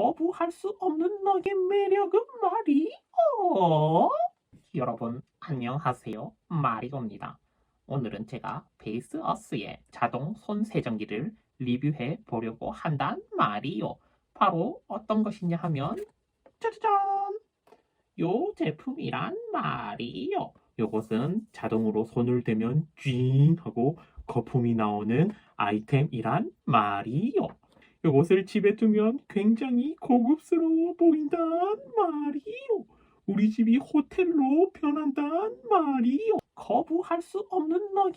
거부할 수 없는 너의 매력은 말이오. 여러분 안녕하세요. 마리오입니다. 오늘은 제가 베이스 어스의 자동 손 세정기를 리뷰해 보려고 한단 말이요. 바로 어떤 것이냐 하면 짜자잔! 요 제품이란 말이요. 요것은 자동으로 손을 대면 쥐잉 하고 거품이 나오는 아이템이란 말이요. 요것을 집에 두면 굉장히 고급스러워 보인단 말이요. 우리 집이 호텔로 변한단 말이요. 거부할 수 없는 너희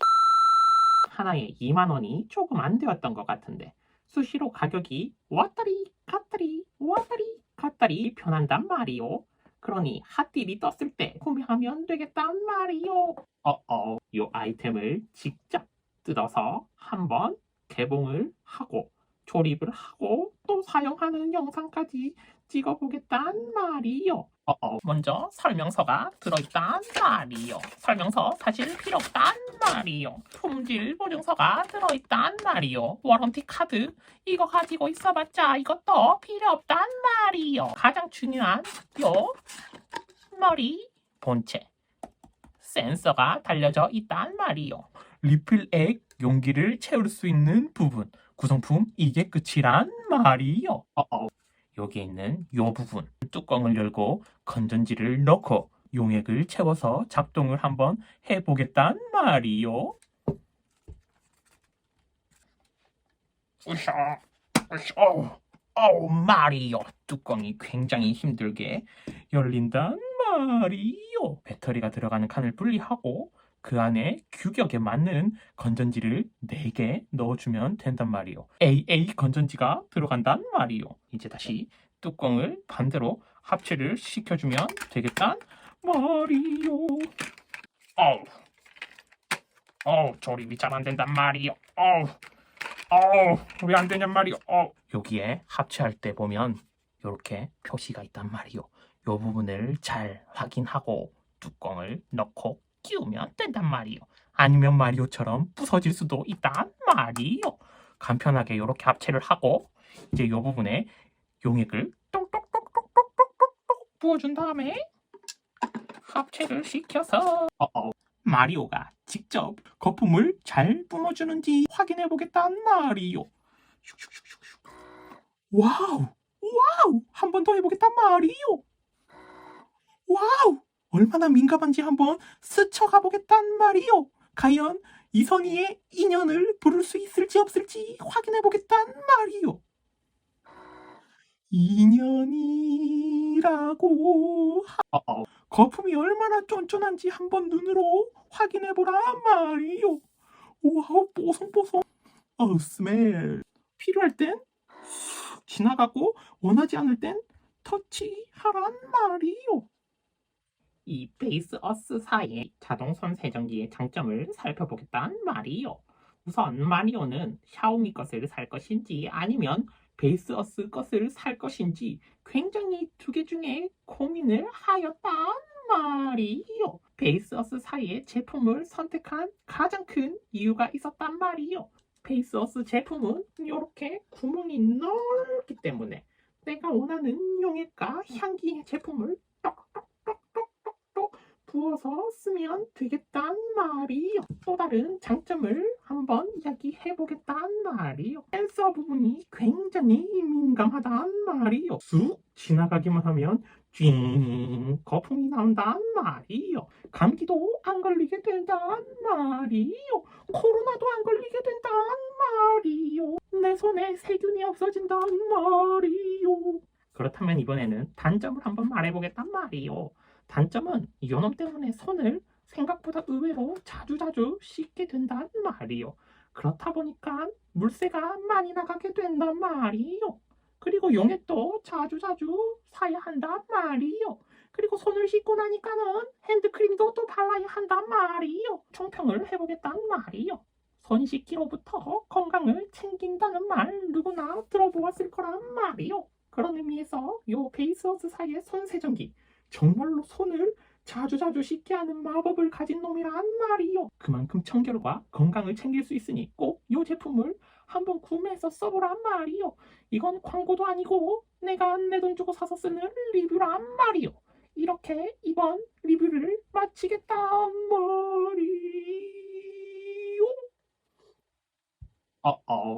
하나에 2만 원이 조금 안 되었던 것 같은데 수시로 가격이 왔다리 갔다리 왔다리 갔다리 변한단 말이요. 그러니 핫딜이 떴을 때 구매하면 되겠단 말이요. 어어, 요 아이템을 직접 뜯어서 한번 개봉을 하고 조립을 하고 또 사용하는 영상까지 찍어보겠단 말이요. 어 어, 먼저 설명서가 들어있단 말이요. 설명서 사실 필요 없단 말이요. 품질 보증서가 들어있단 말이요. 워런티 카드 이거 가지고 있어봤자 이것도 필요 없단 말이요. 가장 중요한 요 머리 본체 센서가 달려져 있단 말이요. 리필액 용기를 채울 수 있는 부분 구성품 이게 끝이란 말이요. 어 어. 여기에 있는 요 부분 뚜껑을 열고 건전지를 넣고 용액을 채워서 작동을 한번 해보겠단 말이요. 으쌰, 으쌰, 어우, 말이요. 뚜껑이 굉장히 힘들게 열린단 말이요. 배터리가 들어가는 칸을 분리하고 그 안에 규격에 맞는 건전지를 4개 넣어주면 된단 말이요. AA 건전지가 들어간단 말이요. 이제 다시 뚜껑을 반대로 합체를 시켜주면 되겠단 말이요. 어우, 어우, 조립이 잘 안 된단 말이요. 어우, 어우, 왜 안 되냔 말이요. 어우. 여기에 합체할 때 보면 이렇게 표시가 있단 말이요. 요 부분을 잘 확인하고 뚜껑을 넣고 끼우면 된단 말이요. 아니면 마리오처럼 부서질 수도 있단 말이요. 간편하게 이렇게 합체를 하고 이제 요 부분에 용액을 똑똑똑똑똑똑똑 부어준 다음에 합체를 시켜서 어어 마리오가 직접 거품을 잘 뿜어주는지 확인해 보겠단 말이요. 슉슉슉슉슉. 와우 와우 한 번 더 해보겠단 말이요. 와우 얼마나 민감한지 한번 스쳐가 보겠단 말이요. 과연 이선희의 인연을 부를 수 있을지 없을지 확인해 보겠단 말이요. 인연이라고 하... 어어. 거품이 얼마나 쫀쫀한지 한번 눈으로 확인해 보라 말이요. 와우 뽀송뽀송. 어우 스멜. 필요할 땐쑥 지나가고 원하지 않을 땐 터치하란 말이요. 이 베이스 어스 사이의 자동손 세정기의 장점을 살펴보겠단 말이요. 우선 마리오는 샤오미 것을 살 것인지 아니면 베이스 어스 것을 살 것인지 굉장히 두 개 중에 고민을 하였단 말이요. 베이스 어스 사이의 제품을 선택한 가장 큰 이유가 있었단 말이요. 베이스 어스 제품은 이렇게 구멍이 넓기 때문에 내가 원하는 용액과 향기의 제품을 부어서 쓰면 되겠단 말이요. 또 다른 장점을 한번 이야기해 보겠단 말이요. 센서 부분이 굉장히 민감하단 말이요. 쑥 지나가기만 하면 쥐 거품이 나온단 말이요. 감기도 안 걸리게 된단 말이요. 코로나도 안 걸리게 된단 말이요. 내 손에 세균이 없어진단 말이요. 그렇다면 이번에는 단점을 한번 말해보겠단 말이요. 단점은 요놈 때문에 손을 생각보다 의외로 자주자주 씻게 된단 말이요. 그렇다 보니까 물세가 많이 나가게 된단 말이요. 그리고 용액도 자주자주 사야 한단 말이요. 그리고 손을 씻고 나니까는 핸드크림도 또 발라야 한단 말이요. 총평을 해보겠단 말이요. 손 씻기로부터 건강을 챙긴다는 말 누구나 들어보았을 거란 말이요. 그런 의미에서 요 베이스워스 사이의 손 세정기 정말로 손을 자주자주 씻게 하는 마법을 가진 놈이란 말이요. 그만큼 청결과 건강을 챙길 수 있으니 꼭 이 제품을 한번 구매해서 써보란 말이요. 이건 광고도 아니고 내가 내 돈 주고 사서 쓰는 리뷰란 말이요. 이렇게 이번 리뷰를 마치겠단 말이요. 어 어.